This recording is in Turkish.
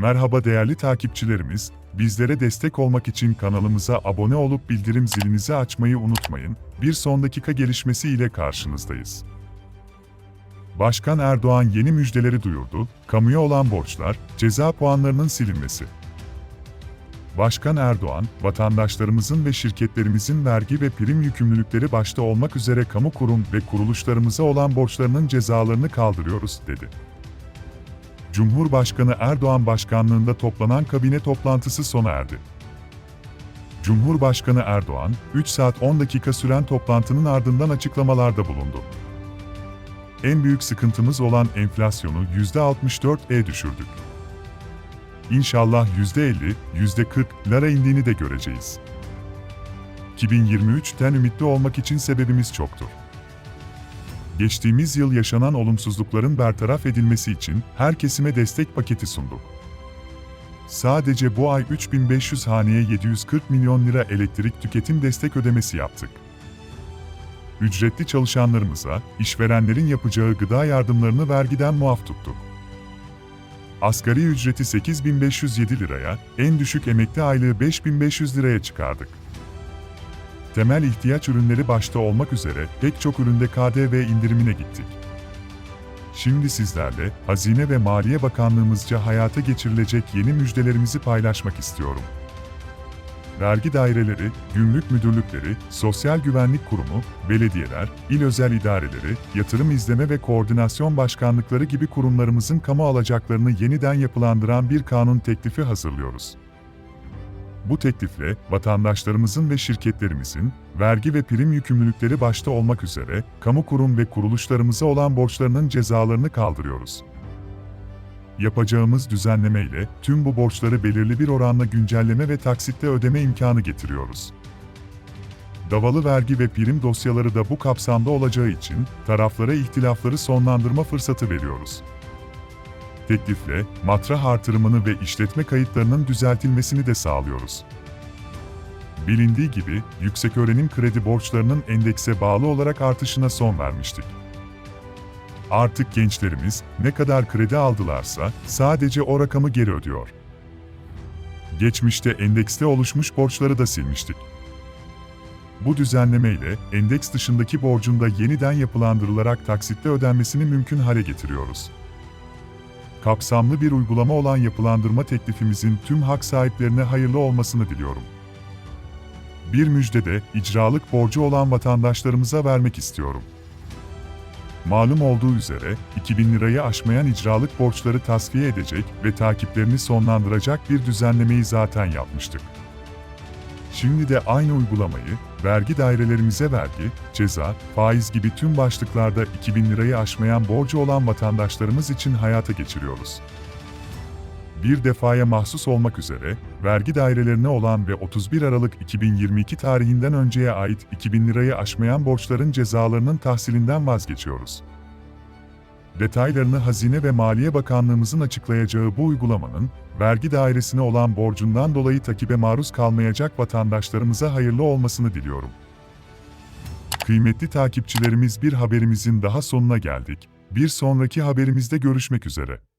Merhaba değerli takipçilerimiz, bizlere destek olmak için kanalımıza abone olup bildirim zilinizi açmayı unutmayın. Bir son dakika gelişmesi ile karşınızdayız. Başkan Erdoğan yeni müjdeleri duyurdu, kamuya olan borçlar, ceza puanlarının silinmesi. Başkan Erdoğan, vatandaşlarımızın ve şirketlerimizin vergi ve prim yükümlülükleri başta olmak üzere kamu kurum ve kuruluşlarımıza olan borçlarının cezalarını kaldırıyoruz, dedi. Cumhurbaşkanı Erdoğan başkanlığında toplanan kabine toplantısı sona erdi. Cumhurbaşkanı Erdoğan, 3 saat 10 dakika süren toplantının ardından açıklamalarda bulundu. En büyük sıkıntımız olan enflasyonu %64'e düşürdük. İnşallah %50, %40'lara indiğini de göreceğiz. 2023'ten ümitli olmak için sebebimiz çoktur. Geçtiğimiz yıl yaşanan olumsuzlukların bertaraf edilmesi için her kesime destek paketi sunduk. Sadece bu ay 3500 haneye 740 milyon lira elektrik tüketim destek ödemesi yaptık. Ücretli çalışanlarımıza, işverenlerin yapacağı gıda yardımlarını vergiden muaf tuttuk. Asgari ücreti 8507 liraya, en düşük emekli aylığı 5500 liraya çıkardık. Temel ihtiyaç ürünleri başta olmak üzere pek çok üründe KDV indirimine gittik. Şimdi sizlerle Hazine ve Maliye Bakanlığımızca hayata geçirilecek yeni müjdelerimizi paylaşmak istiyorum. Vergi daireleri, gümrük müdürlükleri, sosyal güvenlik kurumu, belediyeler, il özel idareleri, yatırım izleme ve koordinasyon başkanlıkları gibi kurumlarımızın kamu alacaklarını yeniden yapılandıran bir kanun teklifi hazırlıyoruz. Bu teklifle vatandaşlarımızın ve şirketlerimizin vergi ve prim yükümlülükleri başta olmak üzere kamu kurum ve kuruluşlarımıza olan borçlarının cezalarını kaldırıyoruz. Yapacağımız düzenleme ile tüm bu borçları belirli bir oranla güncelleme ve taksitle ödeme imkanı getiriyoruz. Davalı vergi ve prim dosyaları da bu kapsamda olacağı için taraflara ihtilafları sonlandırma fırsatı veriyoruz. Teklifle matrah artırımını ve işletme kayıtlarının düzeltilmesini de sağlıyoruz. Bilindiği gibi yükseköğrenim kredi borçlarının endekse bağlı olarak artışına son vermiştik. Artık gençlerimiz ne kadar kredi aldılarsa sadece o rakamı geri ödüyor. Geçmişte endekste oluşmuş borçları da silmiştik. Bu düzenleme ile endeks dışındaki borcun da yeniden yapılandırılarak taksitle ödenmesini mümkün hale getiriyoruz kapsamlı bir uygulama olan yapılandırma teklifimizin tüm hak sahiplerine hayırlı olmasını diliyorum. Bir müjde de icralık borcu olan vatandaşlarımıza vermek istiyorum. Malum olduğu üzere 2000 lirayı aşmayan icralık borçları tasfiye edecek ve takiplerini sonlandıracak bir düzenlemeyi zaten yapmıştık. Şimdi de aynı uygulamayı vergi dairelerimize vergi, ceza, faiz gibi tüm başlıklarda 2000 lirayı aşmayan borcu olan vatandaşlarımız için hayata geçiriyoruz. Bir defaya mahsus olmak üzere vergi dairelerine olan ve 31 Aralık 2022 tarihinden önceye ait 2000 lirayı aşmayan borçların cezalarının tahsilinden vazgeçiyoruz. Detaylarını Hazine ve Maliye Bakanlığımızın açıklayacağı bu uygulamanın, vergi dairesine olan borcundan dolayı takibe maruz kalmayacak vatandaşlarımıza hayırlı olmasını diliyorum. Kıymetli takipçilerimiz bir haberimizin daha sonuna geldik. Bir sonraki haberimizde görüşmek üzere.